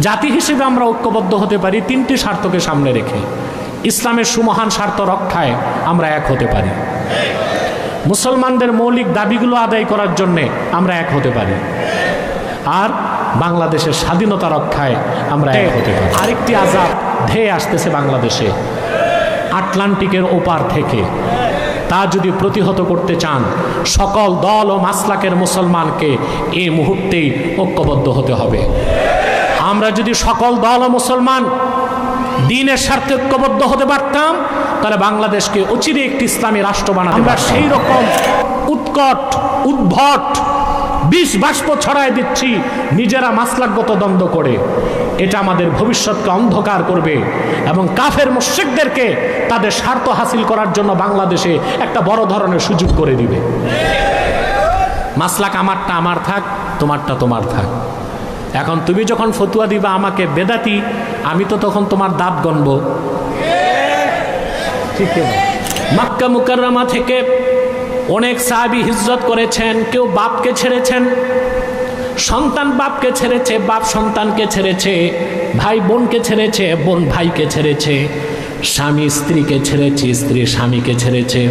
জাতি হিসেবে আমরা ঐক্যবদ্ধ হতে পারি, তিনটি স্বার্থকে সামনে রেখে। ইসলামের সুমহান স্বার্থ রক্ষায় আমরা এক হতে পারি। মুসলমানদের মৌলিক দাবিগুলো আদায় করার জন্যে আমরা এক হতে পারি। আর বাংলাদেশের স্বাধীনতা রক্ষায় আমরা এক হতে পারি। আরেকটি আজাব ধেয়ে আসতেছে বাংলাদেশে। আটলান্টিকের ওপার থেকে। তা যদি প্রতিহত করতে চান, সকল দল ও মাসলাকের মুসলমানকে এ মুহূর্তেই ঐক্যবদ্ধ হতে হবে। আমরা যদি সকল দল মুসলমান দিনের স্বার্থে ঐক্যবদ্ধ হতে পারতাম তাহলে বাংলাদেশকে অচিরে একটি ইসলামী রাষ্ট্র বানাতে আমরা সেই রকম উৎকট উদ্ভট বিষ বাষ্প ছড়ায় দিচ্ছি নিজেরা মাসলাকগত দ্বন্দ্ব করে। এটা আমাদের ভবিষ্যৎকে অন্ধকার করবে এবং কাফের মুশ্রিকদেরকে তাদের স্বার্থ হাসিল করার জন্য বাংলাদেশে একটা বড় ধরনের সুযোগ করে দিবে। মাসলাক আমারটা আমার থাক তোমারটা তোমার থাক। এখন তুমি যখন ফতুয়া দিবা আমাকে, বেদাতি, আমি তো তখন তোমার দাঁত গণব। ঠিক মাক্কা মুকাররমা থেকে অনেক সাহাবি হিজরত করেছেন, কেউ বাপকে ছেড়েছেন, সন্তান বাপকে ছেড়েছে, বাপ সন্তানকে ছেড়েছে, ভাই বোনকে ছেড়েছে, বোন ভাইকে ছেড়েছে, স্বামী স্ত্রীকে ছেড়েছে, স্ত্রী স্বামীকে ছেড়েছে।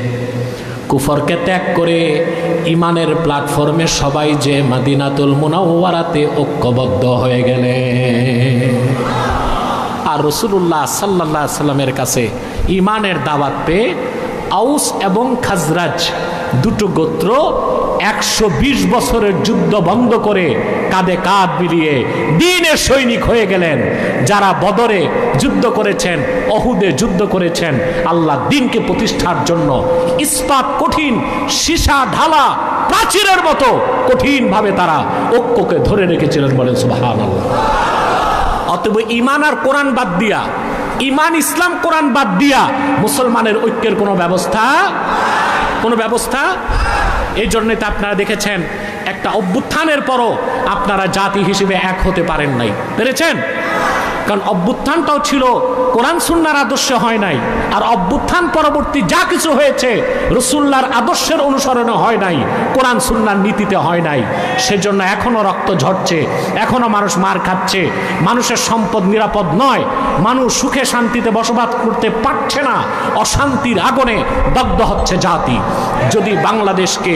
কুফরকে ত্যাগ করে ইমানের প্ল্যাটফর্মে সবাই যে মাদিনাতুল মুনাওয়ারাতে ঐক্যবদ্ধ হয়ে গেলে। আর রসুল্লাহ সাল্লাহ সাল্লামের কাছে ইমানের দাওয়াত পেয়ে আউস এবং খাজরাজ দুটো গোত্র একশো বিশ বছরের যুদ্ধ বন্ধ করে কাঁধে কাঁধ মিলিয়ে দিনের সৈনিক হয়ে গেলেন। যারা বদরে যুদ্ধ করেছেন, অহুদে যুদ্ধ করেছেন, আল্লাহ দিনকে প্রতিষ্ঠার জন্য ইস্পাত কঠিন, সীসা ঢালা, প্রাচীরের মতো কঠিনভাবে তারা ঐক্যকে ধরে রেখেছিলেন বলেন সুবাহান অতএব ইমান আর কোরআন বাদ দিয়া ইমান ইসলাম, কোরআন বাদ দিয়া মুসলমানের ঐক্যের কোনো ব্যবস্থা কোনো ব্যবস্থা এই জন্যে তো আপনারা দেখেছেন একটা অভ্যুত্থানের পরও আপনারা জাতি হিসেবে এক হতে পারেন নাই। পেরেছেন? কারণ অভ্যুত্থানটাও ছিল, কোরআন সুন্নার আদর্শে হয় নাই, আর অভ্যুত্থান পরবর্তী যা কিছু হয়েছে রসুল্লার আদর্শের অনুসরণে হয় নাই, কোরআন সুন্নার নীতিতে হয় নাই। সেজন্য এখনও রক্ত ঝরছে এখনও মানুষ মার খাচ্ছে। মানুষের সম্পদ নিরাপদ নয়, মানুষ সুখে শান্তিতে বসবাস করতে পারছে না, অশান্তির আগুনে দগ্ধ হচ্ছে জাতি। যদি বাংলাদেশকে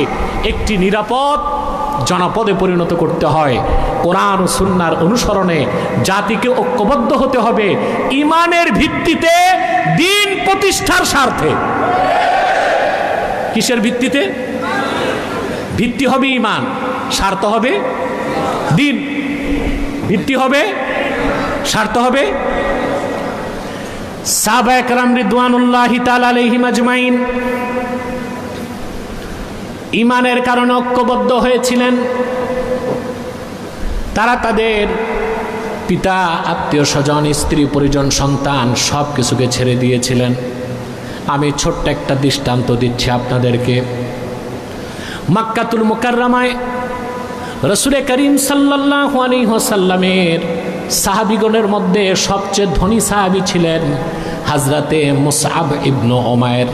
একটি নিরাপদ জনপদে পরিণত করতে হয়। কোরআন সুন্নার অনুসরণে জাতিকে ঐক্যবদ্ধ হতে হবে ইমানের ভিত্তিতে দিন প্রতিষ্ঠার স্বার্থে। কিসের ভিত্তিতে? ভিত্তি হবে ইমান। স্বার্থ হবে দিন। ভিত্তি হবে স্বার্থ হবে। সাবা একরাম রিদওয়ানুল্লাহ আলাইহিম আজমাইন। ইমানের কারণে ঐক্যবদ্ধ হয়েছিলেন। তারা তাদের পিতা, আত্মীয় স্বজন, স্ত্রী, পরিজন, সন্তান সব কিছুকে ছেড়ে দিয়েছিলেন। আমি ছোট্ট একটা দৃষ্টান্ত দিচ্ছি আপনাদেরকে। মাক্কাতুল মুকাররামায় রসুলে করিম সাল্লাহ সাল্লামের সাহাবিগণের মধ্যে সবচেয়ে ধনী সাহাবি ছিলেন হাজরাতে মুসাব ইবনু ওমায়ের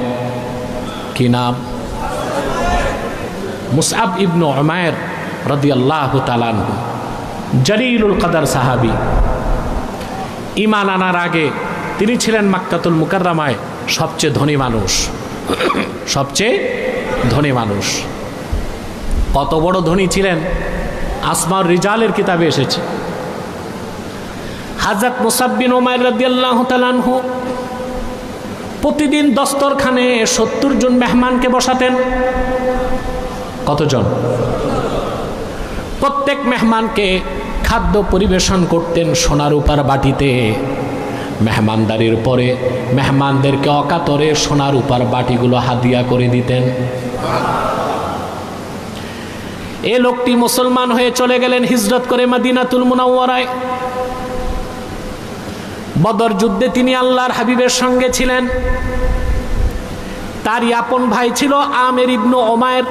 কি নাম? মুসআব ইবনু উমায়ের রাদিয়াল্লাহু তাআলাহু জলিলুল কদর সাহাবি। ইমান আনার আগে তিনি ছিলেন মাক্কাতুল মুকাররামায় সবচেয়ে ধনী মানুষ। সবচেয়ে ধনী মানুষ। কত বড় ধনী ছিলেন? আসমার রিজালের কিতাবে এসেছে। হাজরত মুসাব্বিন ওমায়ের রাদিয়াল্লাহু তাআলাহু প্রতিদিন দস্তরখানে সত্তর জন মেহমানকে বসাতেন। কতজন? প্রত্যেক মেহমানকে খাদ্য পরিবেশন করতেন সোনার উপার বাটিতে। মেহমানদারির পরে মেহমানদেরকে অকাতরে সোনার উপার বাটিগুলো হাদিয়া করে দিতেন। এ লোকটি মুসলমান হয়ে চলে গেলেন হিজরত করে মাদিনাতুল মুনাওয়ারায়। বদর যুদ্ধে তিনি আল্লাহর হাবিবের সঙ্গে ছিলেন। তারই আপন ভাই ছিল আমের ইবনু ওমায়ের।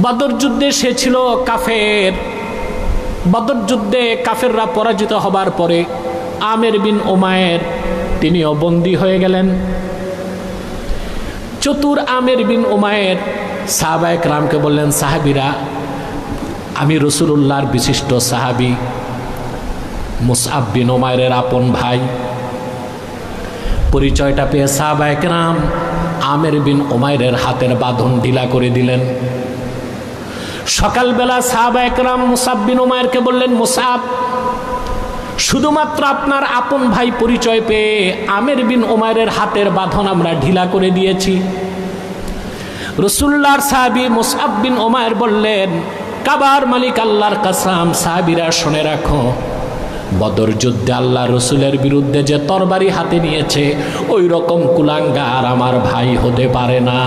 বদর যুদ্ধে সে ছিল কাফের। বদর যুদ্ধে কাফেররা পরাজিত হবার পরে আমের বিন ওমায়ের তিনিও বন্দী হয়ে গেলেন। চতুর আমের বিন ওমায়ের সাহাবায়ক রামকে বললেন, সাহাবিরা, আমি রসুল্লাহর বিশিষ্ট সাহাবি, মুসআব বিন ওমায়ের আপন ভাই। পরিচয়টা পেয়ে সাহাবা একরাম আমের বিন ওমায়ের হাতের বাঁধন ঢিলা করে দিলেন। সকালবেলা সাহাবা একরাম মুসাব বিন ওমায়েরকে বললেন, মুসাব, শুধুমাত্র আপনার আপন ভাই পরিচয় পেয়ে আমের বিন ওমায়ের হাতের বাঁধন আমরা ঢিলা করে দিয়েছি। রসুল্লার সাহাবি মুসাব বিন ওমায়ের বললেন, কাবার মালিক আল্লাহর কাসাম, সাহাবিরা শুনে রাখো, বদর যুদ্ধে আল্লাহ রসুলের বিরুদ্ধে যে তরবারি হাতে নিয়েছে ওই রকম কুলাঙ্গার আমার ভাই হতে পারে না।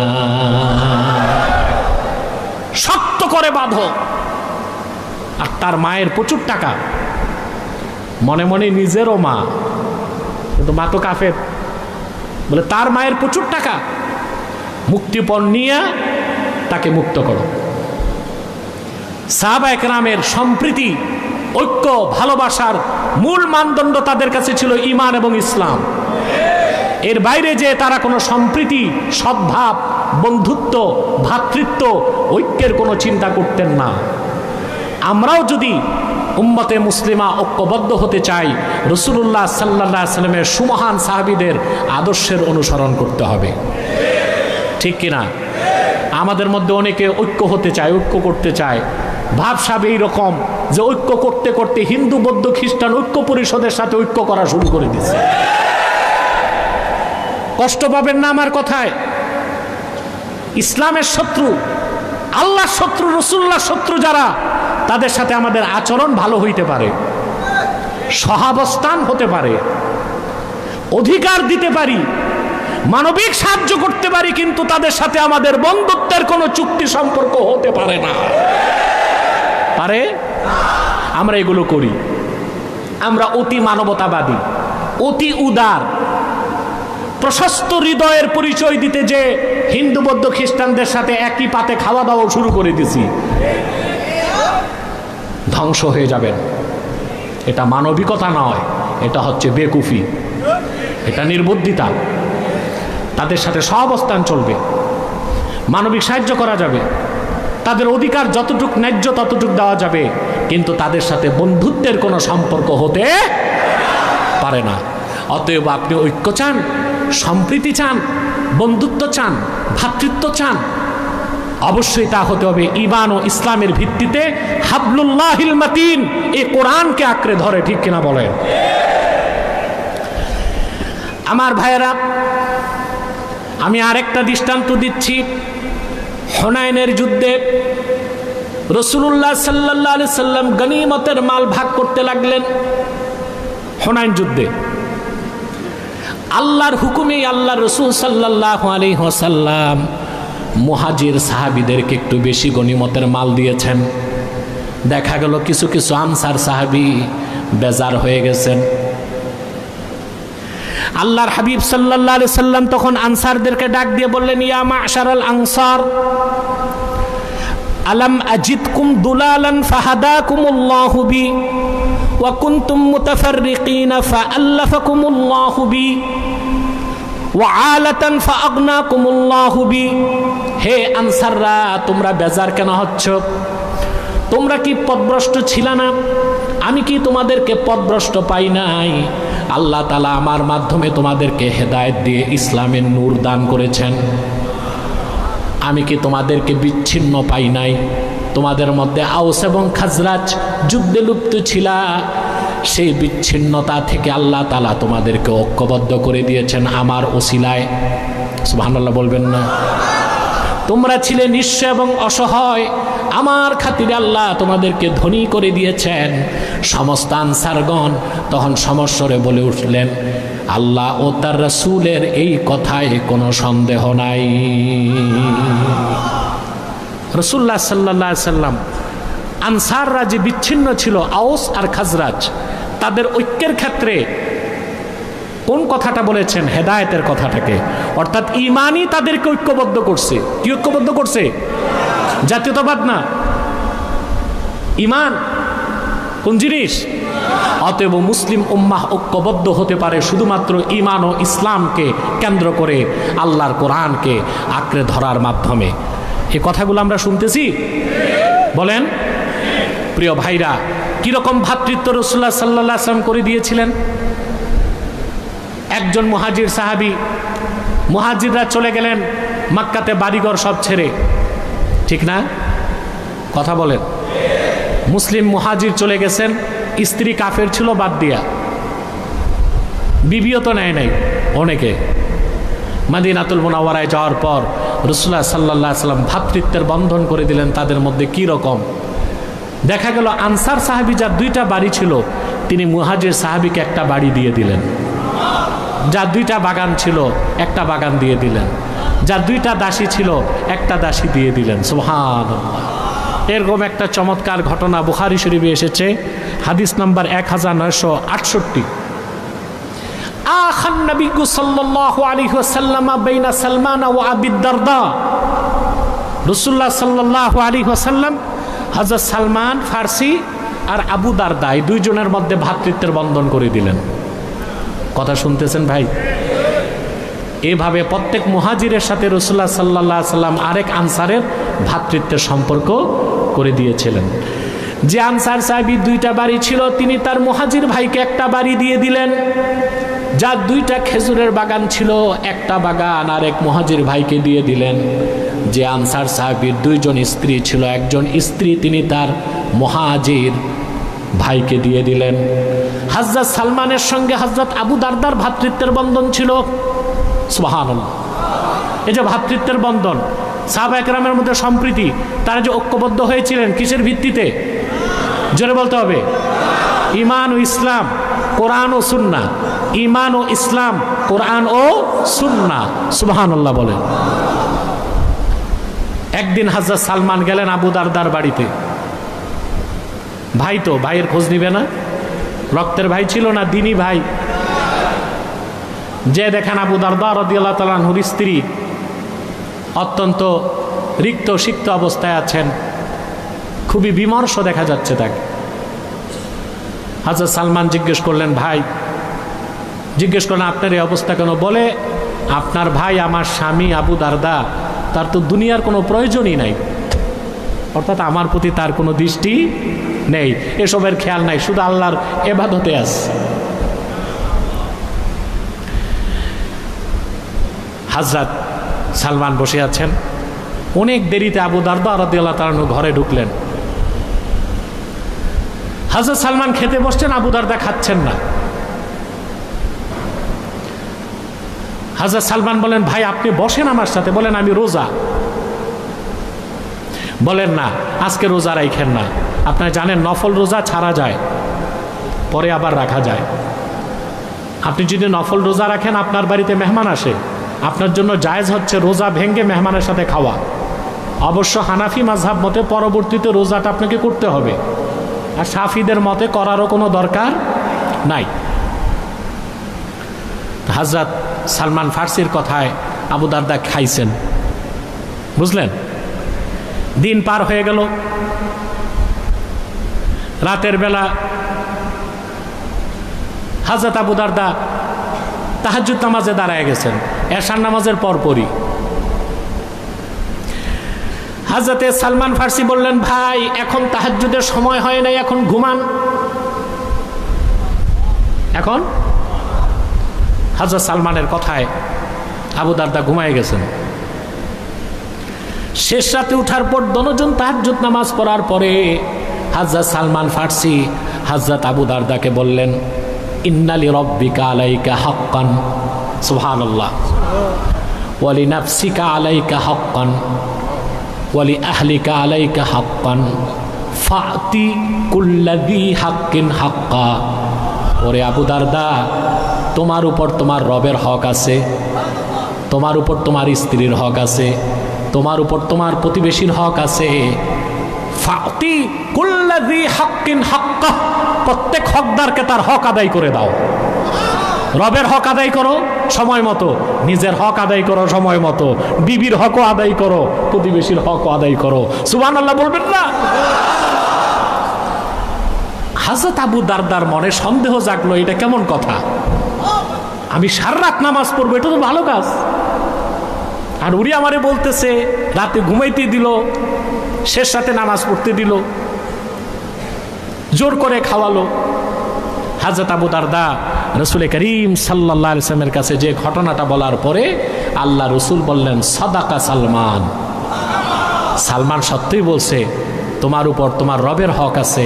করে বাঁধো। আর তার মায়ের প্রচুর টাকা। মনে মনে নিজেরও মা। কিন্তু মা তো কাফের। বলে, তার মায়ের প্রচুর টাকা। মুক্তিপণ নিয়ে তাকে মুক্ত করো। সাহাবা একরামের সম্প্রীতি, ঐক্য, ভালোবাসার মূল মানদণ্ড তাদের কাছে ছিল ইমান এবং ইসলাম। এর বাইরে যে তারা কোনো সম্প্রীতি, সদ্ভাব বন্ধুত্ব ভ্রাতৃত্ব ঐক্যের কোনো চিন্তা করতেন না। আমরাও যদি উম্মতে মুসলিমা ঐক্যবদ্ধ হতে চাই রসুল্লাহ সাল্লাহ সাল্লামের সুমহান সাহাবিদের আদর্শের অনুসরণ করতে হবে। ঠিক কিনা? আমাদের মধ্যে অনেকে ঐক্য হতে চায়, ঐক্য করতে চায়। ভাবসাব এইরকম যে ঐক্য করতে করতে হিন্দু, বৌদ্ধ, খ্রিস্টান ঐক্য পরিষদের সাথে ঐক্য করা শুরু করে দিচ্ছে কষ্ট পাবেন না আমার কথায়। ইসলামের শত্রু আল্লাহ শত্রু রসুল্লাহ শত্রু যারা, তাদের সাথে আমাদের আচরণ ভালো হইতে পারে, সহাবস্থান হতে পারে, অধিকার দিতে পারি, মানবিক সাহায্য করতে পারি, কিন্তু তাদের সাথে আমাদের বন্ধুত্বের কোনো চুক্তি সম্পর্ক হতে পারে না। পারে? আমরা এগুলো করি। আমরা অতি মানবতাবাদী, অতি উদার প্রশস্ত হৃদয়ের পরিচয় দিতে যে হিন্দু, বৌদ্ধ, খ্রিস্টানদের সাথে একই পাতে খাওয়া দাওয়া শুরু করে দিছি। ধ্বংস হয়ে যাবেন। এটা মানবিকতা নয়, এটা হচ্ছে বেকুফি। এটা নির্বুদ্ধিতা। তাদের সাথে সহাবস্থান চলবে। মানবিক সাহায্য করা যাবে। তাদের অধিকার যতটুক ন্যায্য ততটুক দেওয়া যাবে, কিন্তু তাদের সাথে বন্ধুত্বের কোনো সম্পর্ক হতে পারে না। অতএব আপনি ঐক্য চান। সম্প্রীতি চান, বন্ধুত্ব চান ভ্রাতৃত্ব চান। অবশ্যই তা হতে হবে ইমান ও ইসলামের ভিত্তিতে। হাবলুল্লাহিল মাতিন, এ কোরআনকে আঁকড়ে ধরে, ঠিক কিনা বলেন আমার ভাইয়েরা, আমি আরেকটা দৃষ্টান্ত দিচ্ছি। হনায়নের যুদ্ধে রসুল্লাহ সাল্লাহ সাল্লাম গনিমতের মাল ভাগ করতে লাগলেন। হনায়ন যুদ্ধে আল্লাহর হুকুমেই আল্লাহ রসুল সাল্লাহ আলী হোসাল্লাম মুহাজির সাহাবিদেরকে একটু বেশি গনিমতের মাল দিয়েছেন। দেখা গেল কিছু কিছু আনসার সাহাবি বেজার হয়ে গেছেন। আল্লাহর হাবিব সাল্লাহ সাল্লাম তখন আনসারদেরকে ডাক দিয়ে বললেন, ইয়া মাশার আল আনসার, আলাম আজিদকুম দুলালান ফাহাদাকুমুল্লাহু বি ওয়া কুনতুম মুতাফাররিকিনা ফাআল্লাফাকুমুল্লাহু বি, ওয়া আলাতান ফাআগনাকুমুল্লাহু বি। হে আনসাররা, তোমরা বেজার কেন হচ্ছ? তোমরা কি পদভ্রষ্ট ছিল না? আমি কি তোমাদেরকে পদভ্রষ্ট পাই নাই? আল্লাহ তালা আমার মাধ্যমে তোমাদেরকে হেদায়ত দিয়ে ইসলামের নূর দান করেছেন। আমি কি তোমাদেরকে বিচ্ছিন্ন পাই নাই? তোমাদের মধ্যে আউস এবং খাজরাজ যুদ্ধে লুপ্ত ছিল। সেই বিচ্ছিন্নতা থেকে আল্লাহ তালা তোমাদেরকে ঐক্যবদ্ধ করে দিয়েছেন আমার ওসিলায়। সুবহানাল্লাহ বলবেন না। তোমরা ছিলে নিঃস্ব এবং অসহায়। আমার খাতিরে আল্লাহ তোমাদেরকে ধনী করে দিয়েছেন। সমস্ত আনসারগণ তখন সমস্বরে বলে উঠলেন, আল্লাহ ও তার রসুলের এই কথায় কোনো সন্দেহ নাই। রসুল্লাহ সাল্লাহ সাল্লাম আনসাররা যে বিচ্ছিন্ন ছিল, আওস আর খাজরাজ, তাদের ঐক্যের ক্ষেত্রে কোন কথাটা বলেছেন? হেদায়তের কথাটাকে। অর্থাৎ ইমানই তাদেরকে ঐক্যবদ্ধ করছে। কি ঐক্যবদ্ধ করছে? জাতীয়তাবাদ না। ইমান কোন জিনিস? অতএব মুসলিম উম্মাহ ঐক্যবদ্ধ হতে পারে শুধুমাত্র ইমান ও ইসলামকে কেন্দ্র করে, আল্লাহর কোরআনকে আঁকড়ে ধরার মাধ্যমে। এই কথাগুলো আমরা শুনতেছি? বলেন। প্রিয় ভাইরা, কীরকম ভ্রাতৃত্ব রসুল্লাহ সাল্লাহ আসলাম করে দিয়েছিলেন? একজন মুহাজির সাহাবি, মুহাজিররা চলে গেলেন মাক্কাতে বাড়িঘর সব ছেড়ে। ঠিক না? কথা বলেন। মুসলিম মুহাজির চলে গেছেন, স্ত্রী কাফের ছিল বাদ দিয়া। বিবিও তো নেয় নাই অনেকে। মাদিনাতুল মোনাওয়ারায় যাওয়ার পর রসুল্লাহ সাল্লাহ সাল্লাম ভাতৃত্বের বন্ধন করে দিলেন তাদের মধ্যে কি রকম? দেখা গেল আনসার সাহাবি যার দুইটা বাড়ি ছিল, তিনি মুহাজির সাহাবিকে একটা বাড়ি দিয়ে দিলেন। যার দুইটা বাগান ছিল, একটা বাগান দিয়ে দিলেন। যার দুইটা দাসী ছিল, একটা দাসী দিয়ে দিলেন। সুহান এরকম একটা চমৎকার ঘটনা বুখারি শরীফে এসেছে, হাদিস নাম্বার এক হাজার নয়শো আটষট্টি। আখান নবী সাল্লাল্লাহু আলাইহি ওয়াসাল্লাম বাইনা সালমান ও আবি দারদা। রাসূলুল্লাহ সাল্লাল্লাহু আলাইহি ওয়াসাল্লাম, হযরত সালমান ফার্সি আর আবু দারদা, এই দুইজনের মধ্যে ভ্রাতৃত্বের বন্ধন করে দিলেন। কথা শুনতেছেন ভাই? এভাবে প্রত্যেক মুহাজিরের সাথে রসুল্লাহ সাল্লাহ সাল্লাম আরেক আনসারের ভ্রাতৃত্বের সম্পর্ক করে দিয়েছিলেন। যে আনসার সাহেবী দুইটা বাড়ি ছিল, তিনি তার মুহাজির ভাইকে একটা বাড়ি দিয়ে দিলেন। যার দুইটা খেজুরের বাগান ছিল, একটা বাগান আর এক মহাজির ভাইকে দিয়ে দিলেন। যে আনসার সাহেবের দুইজন স্ত্রী ছিল, একজন স্ত্রী তিনি তার মহাজির ভাইকে দিয়ে দিলেন। হাজরত সালমানের সঙ্গে হজরত আবু দারদার ভাতৃত্বের বন্ধন ছিল। সুহান এই যে ভ্রাতৃত্বের বন্ধন, সাহাবা একরামের মধ্যে সম্প্রীতি, তারা যে ঐক্যবদ্ধ হয়েছিলেন, কিসের ভিত্তিতে? জোরে বলতে হবে। ইমান ও ইসলাম কোরআন ও সুন্না। ইমান ও ইসলাম, কোরআন ও সুন্না। সুবাহান আল্লাহ বলেন একদিন হাজরত সালমান গেলেন আবু দারদার বাড়িতে। ভাই তো, ভাইয়ের খোঁজ নিবে না? রক্তের ভাই ছিল না, দিনী ভাই। যে দেখেন আবু দারদা রদিয়াল্লাহ তালাহুর স্ত্রী অত্যন্ত রিক্ত, সিক্ত অবস্থায় আছেন। খুবই বিমর্ষ দেখা যাচ্ছে তাকে। হাজর সালমান জিজ্ঞেস করলেন, ভাই, জিজ্ঞেস করলেন, আপনার এই অবস্থা কেন? বলে, আপনার ভাই আমার স্বামী আবু দারদা, তার তো দুনিয়ার কোনো প্রয়োজনই নাই। অর্থাৎ আমার প্রতি তার কোনো দৃষ্টি নেই। এসবের খেয়াল নাই, শুধু আল্লাহর এবাদতে আস হাজরাত সালমান বসে আছেন। অনেক দেরিতে আবু দারদা রদিয়াল্লাহ তালানু ঘরে ঢুকলেন। হাজরত সালমান খেতে বসছেন, আবু দারদা খাচ্ছেন না। হাজরত সালমান বলেন, ভাই, আপনি বসেন আমার সাথে। বলেন, আমি রোজা। বলেন, না, আজকে রোজা রাইখেন না। আপনার জানেন, নফল রোজা ছাড়া যায়, পরে আবার রাখা যায়। আপনি যদি নফল রোজা রাখেন, আপনার বাড়িতে মেহমান আসে। আপনার জন্য জায়েজ হচ্ছে রোজা ভেঙ্গে মেহমানের সাথে খাওয়া। অবশ্য হানাফি মাঝহাব মতে পরবর্তীতে রোজাটা আপনাকে করতে হবে। আর সাফিদের মতে করারও কোনো দরকার নাই। হাজরত সালমান ফার্সির কথায় আবু দারদা খাইছেন। বুঝলেন? দিন পার হয়ে গেল। রাতের বেলা হাজরত আবু দারদা তাহাজুদ নামাজে দাঁড়ায় গেছেন। এশার নামাজের পরপরই হাজরতে সালমান ফার্সি বললেন, ভাই, এখন তাহাজুদের সময় হয় নাই, এখন ঘুমান। এখন? হাজরত সালমানের কথায় আবু দারদা ঘুমায় গেছেন। শেষ রাতে উঠার পর দনজন তাহাজুদ নামাজ পড়ার পরে হাজরত সালমান ফার্সি হাজরত আবু দারদাকে বললেন ইন্নালি রব্বিকা আলাইকা হক্কান। সুবহানাল্লাহ। ওয়ালি নাফসিকা আলাইকা হক্কান। ওয়ালি আহলিকা আলাইকা হাক্কান। ফাতি কুল্লাদি হাক্কিন হাক্কা। ওরে আবু দারদা, তোমার উপর তোমার রবের হক আছে, তোমার উপর তোমার স্ত্রীর হক আছে, তোমার উপর তোমার প্রতিবেশীর হক আছে। ফাতি কুল্লাদি হাক্কিন হাক্কা, প্রত্যেক হকদারকে তার হক আদায় করে দাও। রবের হক আদায় করো সময় মতো, নিজের হক আদায় করো সময় মতো, বিবির হকও আদায় করো, প্রতিবেশীর হকও আদায় করো। সুবান আল্লাহ বলবেন না? হাজরত আবু দারদার মনে সন্দেহ জাগলো, এটা কেমন কথা? আমি সারা রাত নামাজ পড়ব, এটা তো ভালো কাজ। আর উনি আমারে বলতেছে, রাতে ঘুমাইতে দিল, শেষ রাতে নামাজ পড়তে দিল, জোর করে খাওয়ালো। হাজরত আবু দারদা রসুল করিম সাল্লাহ ইসলামের কাছে যে ঘটনাটা বলার পরে আল্লাহ রসুল বললেন, সদাকা সালমান। সালমান সত্যই বলছে, তোমার উপর তোমার রবের হক আছে,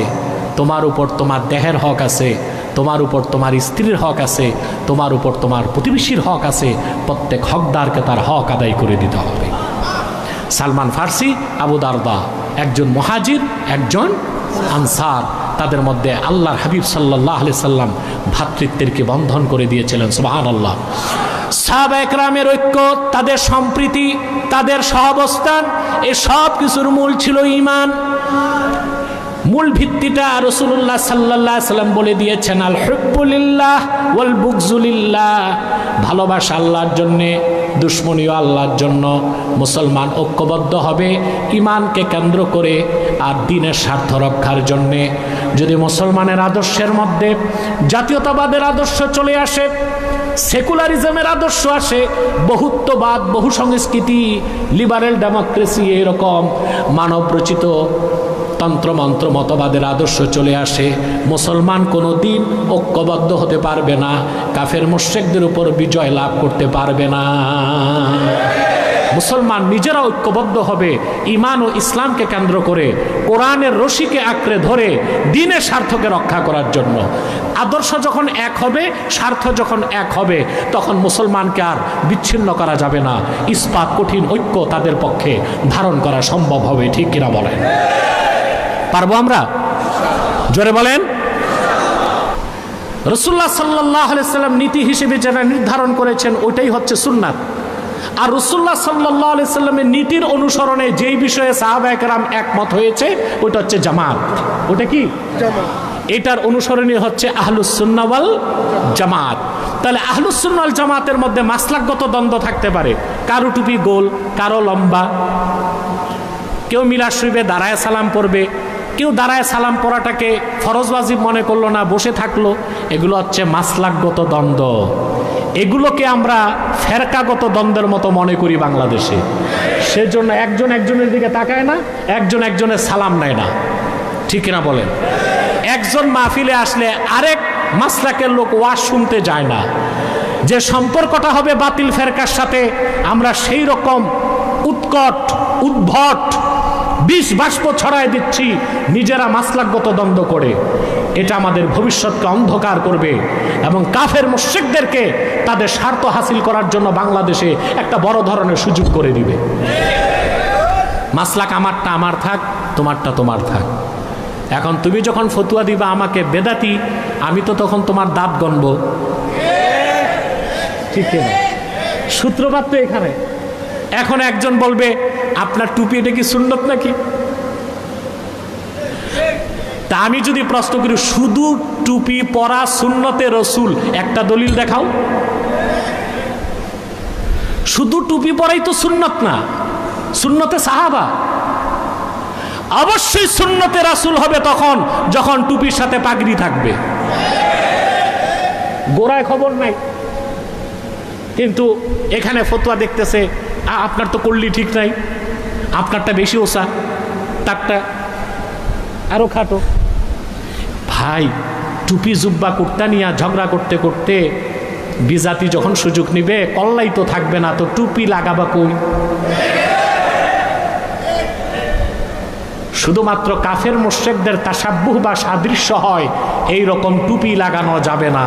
তোমার উপর তোমার দেহের হক আছে, তোমার উপর তোমার স্ত্রীর হক আছে, তোমার উপর তোমার প্রতিবেশীর হক আছে, প্রত্যেক হকদারকে তার হক আদায় করে দিতে হবে। সালমান ফার্সি, আবু দারদা, একজন মহাজির, একজন আনসার। তাদের মধ্যে আল্লাহর হাবিব সাল্লাহ আলি সাল্লাম ভাতৃত্বেরকে বন্ধন করে দিয়েছিলেন সুবাহান আল্লাহ সাহাব একরামের ঐক্য, তাদের সম্প্রীতি, তাদের সহাবস্থান, এ সব কিছুর মূল ছিল ইমান মূল ভিত্তিটা রসুল্লাহ সাল্লাহ সাল্লাম বলে দিয়েছেন আল হব্বুলিল্লাহ ওয়াল বুকজুলিল্লাহ ভালোবাসা আল্লাহর জন্যে দুশ্মনীয় আল্লাহর জন্য মুসলমান ঐক্যবদ্ধ হবে ইমানকে কেন্দ্র করে আর দিনের স্বার্থ রক্ষার জন্যে। যদি মুসলমানের আদর্শের মধ্যে জাতীয়তাবাদের আদর্শ চলে আসে, সেকুলারিজমের আদর্শ আসে, বহুত্ববাদ বহু সংস্কৃতি লিবারেল ডেমোক্রেসি এরকম মানব রচিত তন্ত্রমন্ত্র মতবাদের আদর্শ চলে আসে। মুসলমান কোনো দিন ঐক্যবদ্ধ হতে পারবে না, কাফের মুশ্রেকদের উপর বিজয় লাভ করতে পারবে না। মুসলমান নিজেরা ঐক্যবদ্ধ হবে ইমান ও ইসলামকে কেন্দ্র করে, কোরআনের রশিকে আঁকড়ে ধরে, দিনের স্বার্থকে রক্ষা করার জন্য। আদর্শ যখন এক হবে, স্বার্থ যখন এক হবে, তখন মুসলমানকে আর বিচ্ছিন্ন করা যাবে না। ইস্পাত কঠিন ঐক্য তাদের পক্ষে ধারণ করা সম্ভব হবে, ঠিক কিনা বলেন? পারব আমরা? জোরে বলেন। রসুল্লাহ সাল্লাহ সাল্লাম নীতি হিসেবে যারা নির্ধারণ করেছেন ওইটাই হচ্ছে সুন্নাত। আর রসুল্লাহ সাল্লাহ সাল্লামের নীতির অনুসরণে যেই বিষয়ে সাহাবা একরাম একমত হয়েছে ওইটা হচ্ছে জামাত। ওটা কি? এটার অনুসরণীয় হচ্ছে আহলুসুন্নাওয়াল জামাত। তাহলে আহলুসুন্নাল জামাতের মধ্যে মাসলাকগত দ্বন্দ্ব থাকতে পারে। কারও টুপি গোল কারও লম্বা। কেউ মিলাদ শরীফে দাঁড়ায় সালাম পড়বে কেউ দাঁড়ায় সালাম পড়াটাকে ফরজবাজিব মনে করল না, বসে থাকল। এগুলো হচ্ছে মাসলাকগত দ্বন্দ্ব। এগুলোকে আমরা ফেরকাগত দ্বন্দ্বের মতো মনে করি বাংলাদেশে। সেজন্য একজন একজনের দিকে তাকায় না, একজন একজনের সালাম নেয় না। ঠিক না বলেন? একজন মাহফিলে আসলে আরেক মাসলাকের লোক ওয়াজ শুনতে যায় না। যে সম্পর্কটা হবে বাতিল ফেরকার সাথে, আমরা সেই রকম উৎকট, উদ্ভট বিষ বাষ্প ছড়ায় দিচ্ছি, নিজেরা মাসলাকগত দ্বন্দ্ব করে। এটা আমাদের ভবিষ্যৎকে অন্ধকার করবে এবং কাফের মুশ্রিকদেরকে তাদের স্বার্থ হাসিল করার জন্য বাংলাদেশে একটা বড় ধরনের সুযোগ করে দিবে। মাসলাক আমারটা আমার থাক, তোমারটা তোমার থাক। এখন তুমি যখন ফতুয়া দিবা আমাকে বেদাতি, আমি তো তখন তোমার দাঁত গণব। ঠিক সূত্রপাত তো এখানে। এখন একজন বলবে, আপনার টুপি এটা কি সুন্নত নাকি? তা আমি যদি প্রশ্ন করি, শুধু টুপি পরা সুন্নতে রসুল একটা দলিল দেখাও? শুধু টুপি পরাই তো সুন্নত না, সুন্নতে সাহাবা। অবশ্যই সুন্নতে রাসুল হবে তখন, যখন টুপির সাথে পাগড়ি থাকবে। গোড়ায় খবর নাই, কিন্তু এখানে ফতোয়া দেখতেছে আপনার তো করলি ঠিক নাই। আপনারটা বেশি ওসা, তারটা আরও খাটো। ভাই, টুপি জুব্বা কুর্তা নিয়ে ঝগড়া করতে করতে বিজাতি যখন সুযোগ নিবে, কল্লাই তো থাকবে না, তো টুপি লাগাবা কই? শুধুমাত্র কাফের মোশেকদের তাসাব্বুহ বা সাদৃশ্য হয় এই রকম টুপি লাগানো যাবে না।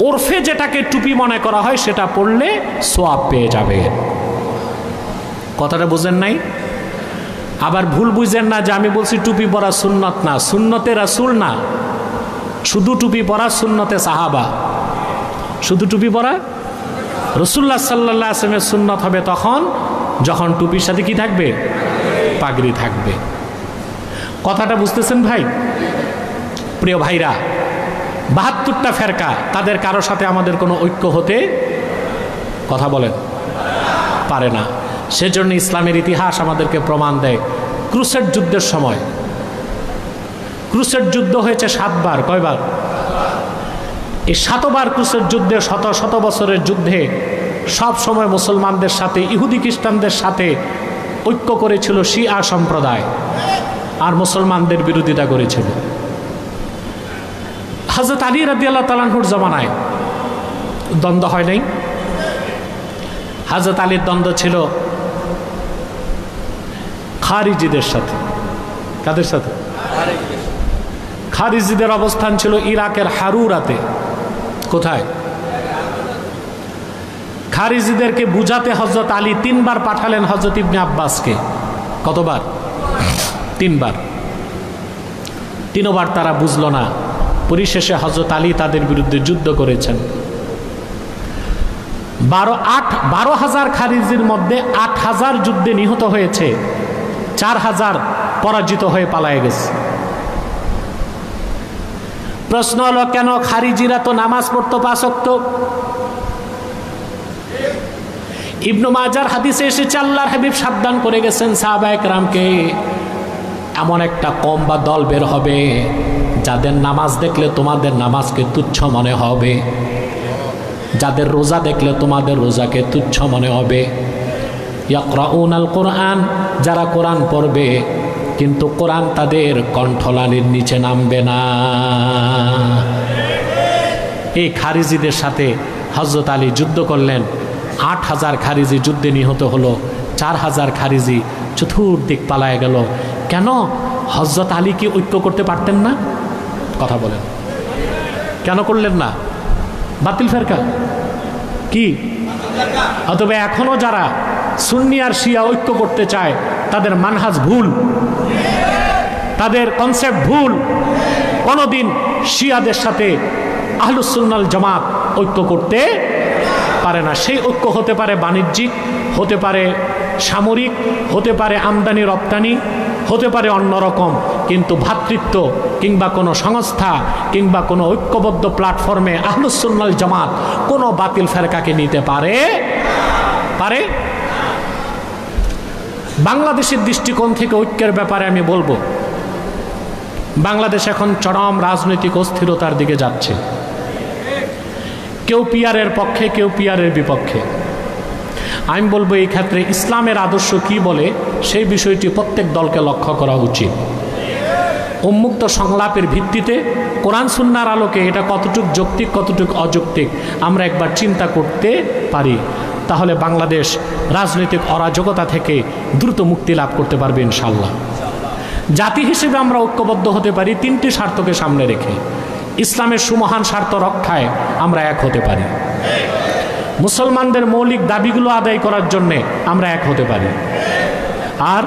ওরফে যেটাকে টুপি মনে করা হয়, সেটা পড়লে সোয়াব পেয়ে যাবে। কথাটা বুঝেন নাই? আবার ভুল বুঝেন না যে আমি বলছি টুপি পরা সুন্নত না। সুন্নতে রাসুল না। শুধু টুপি পরা সুন্নতে সাহাবা। শুধু টুপি পরা? রসুল্লাহ সাল্লাহ আসলামের সুন্নত হবে তখন যখন টুপির সাথে কি থাকবে? পাগড়ি থাকবে। কথাটা বুঝতেছেন ভাই? প্রিয় ভাইরা বাহাত্তরটা ফেরকা, তাদের কারও সাথে আমাদের কোনো ঐক্য হতে কথা বলেন পারে না। সেজন্য ইসলামের ইতিহাস আমাদেরকে প্রমাণ দেয় ক্রুসের যুদ্ধের সময়। ক্রুসের যুদ্ধ হয়েছে সাতবার, কয়বার? এই সাতবার ক্রুসের যুদ্ধে শত শত বছরের যুদ্ধে সব সময় মুসলমানদের সাথে, ইহুদি খ্রিস্টানদের সাথে ঐক্য করেছিল শিয়া সম্প্রদায়, আর মুসলমানদের বিরোধিতা করেছিল। হজরত আলী রাদি আল্লাহ তালাহুর জমানায় দ্বন্দ্ব হয় নাই। হাজরত আলীর দ্বন্দ্ব ছিল খারিজিদের সাথে। কাদের সাথে? খারিজিদের অবস্থান ছিল ইরাকের হারুরাতে। কোথায়? খারিজিদেরকে বুঝাতে হজরত আলী তিনবার পাঠালেন হজরত ইবনে আব্বাসকে। কতবার? তিনবার। তিনবার তারা বুঝল না। পরিশেষে হজরত আলী তাদের বিরুদ্ধে যুদ্ধ করেছেন। বারো আট, বারো হাজার খারিজির মধ্যে আট হাজার যুদ্ধে নিহত হয়েছে, চার হাজার পরাজিত হয়ে পালায় গেছে। প্রশ্ন হলো, কেন খারিজিরা তো নামাজ পড়তো পাশক্ত ইবনু মাজার হাদিসে এসেছে আল্লাহর হাবিব সাবধান করে গেছেন সাহাবায়ক রামকে এমন একটা কম বা দল বের হবে। যাদের নামাজ দেখলে তোমাদের নামাজকে তুচ্ছ মনে হবে। যাদের রোজা দেখলে তোমাদের রোজাকে তুচ্ছ মনে হবে। ইয়াকরাউন আল কোরআন, যারা কোরআন পড়বে, কিন্তু কোরআন তাদের কণ্ঠলানির নিচে নামবে না। এই খারিজিদের সাথে হজরত আলী যুদ্ধ করলেন। আট হাজার খারিজি যুদ্ধে নিহত হলো, চার হাজার খারিজি চতুর্দিক পালায় গেল। কেন? হজরত আলী কি ঐক্য করতে পারতেন না? কথা বলেন। কেন করলেন না? বাতিল ফেরকা? কি? অথবা এখনও যারা সুন্নি আর শিয়া ঐক্য করতে চায়, তাদের মানহাজ ভুল। তাদের কনসেপ্ট ভুল। কোনোদিন শিয়াদের সাথে আহলুসুন্নাল জামাত ঐক্য করতে পারে না। সেই ঐক্য হতে পারে বাণিজ্যিক, হতে পারে সামরিক, হতে পারে আমদানি, রপ্তানি, হতে পারে অন্যরকম কিন্তু ভ্রাতৃত্ব কিংবা কোনো সংস্থা কিংবা কোনো ঐক্যবদ্ধ প্ল্যাটফর্মে আহলুসুন্নাল জামাত কোনো বাতিল ফেরকাকে নিতে পারে? পারে? বাংলাদেশের দৃষ্টিকোণ থেকে ঐক্যের ব্যাপারে আমি বলব, বাংলাদেশ এখন চরম রাজনৈতিক অস্থিরতার দিকে যাচ্ছে। কেউ পিয়ারের পক্ষে, কেউ পিয়ারের বিপক্ষে। আমি বলব এই ক্ষেত্রে ইসলামের আদর্শ কি বলে, সেই বিষয়টি প্রত্যেক দলকে লক্ষ্য করা উচিত। উন্মুক্ত সংলাপের ভিত্তিতে কোরআন সুন্নার আলোকে এটা কতটুক যৌক্তিক, কতটুক অযৌক্তিক, আমরা একবার চিন্তা করতে পারি। তাহলে বাংলাদেশ রাজনৈতিক অরাজকতা থেকে দ্রুত মুক্তি লাভ করতে পারবে ইনশাল্লাহ জাতি হিসেবে আমরা ঐক্যবদ্ধ হতে পারি, তিনটি স্বার্থকে সামনে রেখে। ইসলামের সুমহান স্বার্থ রক্ষায় আমরা এক হতে পারি। মুসলমানদের মৌলিক দাবিগুলো আদায় করার জন্যে আমরা এক হতে পারি। আর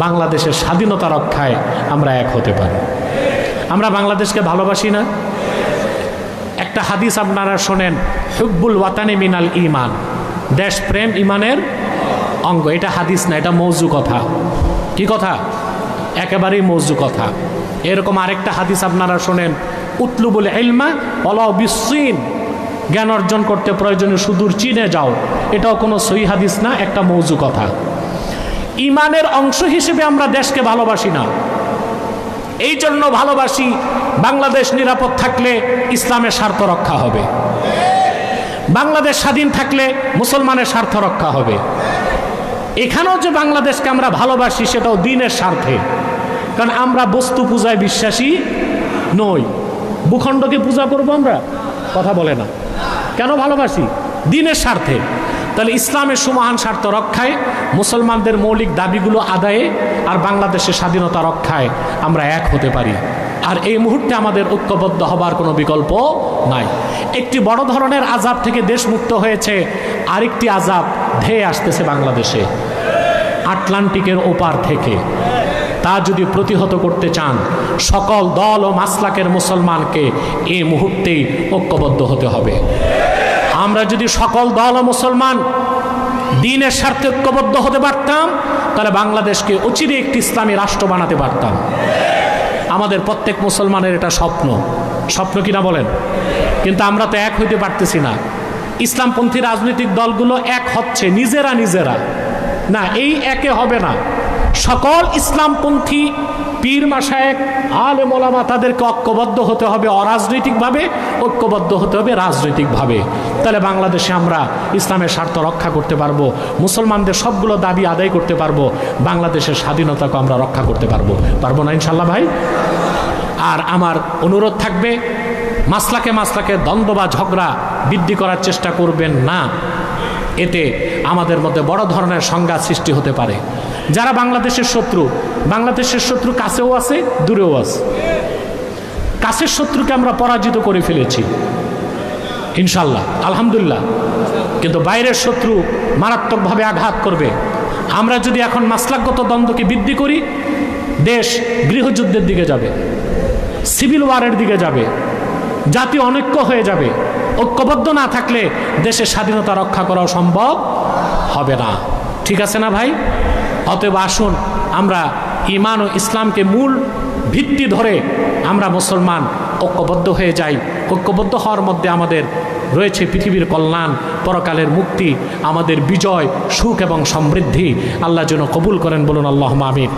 বাংলাদেশের স্বাধীনতা রক্ষায় আমরা এক হতে পারি। আমরা বাংলাদেশকে ভালোবাসি না। একটা হাদিস আপনারা শোনেন, হুব্বুল ওয়াতানি মিনাল ইমান দেশপ্রেম ইমানের অঙ্গ। এটা হাদিস না, এটা মৌজু কথা। কি কথা? একেবারেই মৌজু কথা। এরকম আরেকটা হাদিস আপনারা শোনেন, উতলুবুল এলমা অলাও বিশ্বীন জ্ঞান অর্জন করতে প্রয়োজনে সুদূর চীনে যাও। এটাও কোনো সহি হাদিস না, একটা মৌজু কথা। ইমানের অংশ হিসেবে আমরা দেশকে ভালোবাসি না। এই জন্য ভালোবাসি বাংলাদেশ নিরাপদ থাকলে ইসলামের স্বার্থ রক্ষা হবে। বাংলাদেশ স্বাধীন থাকলে মুসলমানের স্বার্থ রক্ষা হবে। এখানেও যে বাংলাদেশকে আমরা ভালোবাসি, সেটাও দিনের স্বার্থে। কারণ আমরা বস্তু পূজায় বিশ্বাসী নই। ভূখণ্ডকে পূজা করব আমরা? কথা বলে না। কেন ভালোবাসি? দিনের স্বার্থে। তাহলে ইসলামের সুমহান স্বার্থ রক্ষায়, মুসলমানদের মৌলিক দাবিগুলো আদায়ে আর বাংলাদেশের স্বাধীনতা রক্ষায় আমরা এক হতে পারি। আর এই মুহূর্তে আমাদের ঐক্যবদ্ধ হবার কোনো বিকল্প নাই। একটি বড় ধরনের আজাব থেকে দেশ মুক্ত হয়েছে, আরেকটি আজাব ধেয়ে আসতেছে বাংলাদেশে। আটলান্টিকের ওপার থেকে। তা যদি প্রতিহত করতে চান, সকল দল ও মাসলাকের মুসলমানকে এই মুহূর্তেই ঐক্যবদ্ধ হতে হবে। আমরা যদি সকল দল ও মুসলমান দিনের স্বার্থে ঐক্যবদ্ধ হতে পারতাম, তাহলে বাংলাদেশকে অচিরে একটি ইসলামী রাষ্ট্র বানাতে পারতাম। আমাদের প্রত্যেক মুসলমানের এটা স্বপ্ন। স্বপ্ন কিনা বলেন? কিন্তু আমরা তো এক হইতে পারতেছি না। ইসলামপন্থী রাজনৈতিক দলগুলো এক হচ্ছে নিজেরা নিজেরা। না, এই একে হবে না। সকল ইসলামপন্থী পীর মাসায়েক আলে মোলামা তাদেরকে ঐক্যবদ্ধ হতে হবে অরাজনৈতিকভাবে, ঐক্যবদ্ধ হতে হবে রাজনৈতিকভাবে। তাহলে বাংলাদেশে আমরা ইসলামের স্বার্থ রক্ষা করতে পারব, মুসলমানদের সবগুলো দাবি আদায় করতে পারব, বাংলাদেশের স্বাধীনতাকে আমরা রক্ষা করতে পারব। পারব না ইনশাল্লাহ ভাই? আর আমার অনুরোধ থাকবে, মাসলাকে মাসলাকে দ্বন্দ্ব বা ঝগড়া বৃদ্ধি করার চেষ্টা করবেন না। এতে আমাদের মধ্যে বড় ধরনের সংঘাত সৃষ্টি হতে পারে। যারা বাংলাদেশের শত্রু বাংলাদেশের শত্রু কাছেও আছে, দূরেও আছে। কাছের শত্রুকে আমরা পরাজিত করে ফেলেছি। ইনশাল্লাহ আলহামদুলিল্লাহ। কিন্তু বাইরের শত্রু মারাত্মকভাবে আঘাত করবে। আমরা যদি এখন মাসলাগত দ্বন্দ্বকে বৃদ্ধি করি, দেশ গৃহযুদ্ধের দিকে যাবে। সিভিল ওয়ারের দিকে যাবে। জাতি অনৈক্য হয়ে যাবে। ঐক্যবদ্ধ না থাকলে দেশের স্বাধীনতা রক্ষা করাও সম্ভব হবে না। ঠিক আছে না ভাই? অতএব আসুন, আমরা ইমান ও ইসলামকে মূল ভিত্তি ধরে আমরা মুসলমান ঐক্যবদ্ধ হয়ে যাই। ঐক্যবদ্ধ হওয়ার মধ্যে আমাদের রয়েছে পৃথিবীর কল্যাণ, পরকালের মুক্তি, আমাদের বিজয়, সুখ এবং সমৃদ্ধি। আল্লাহ যেন কবুল করেন বলুন আল্লাহ আমিন।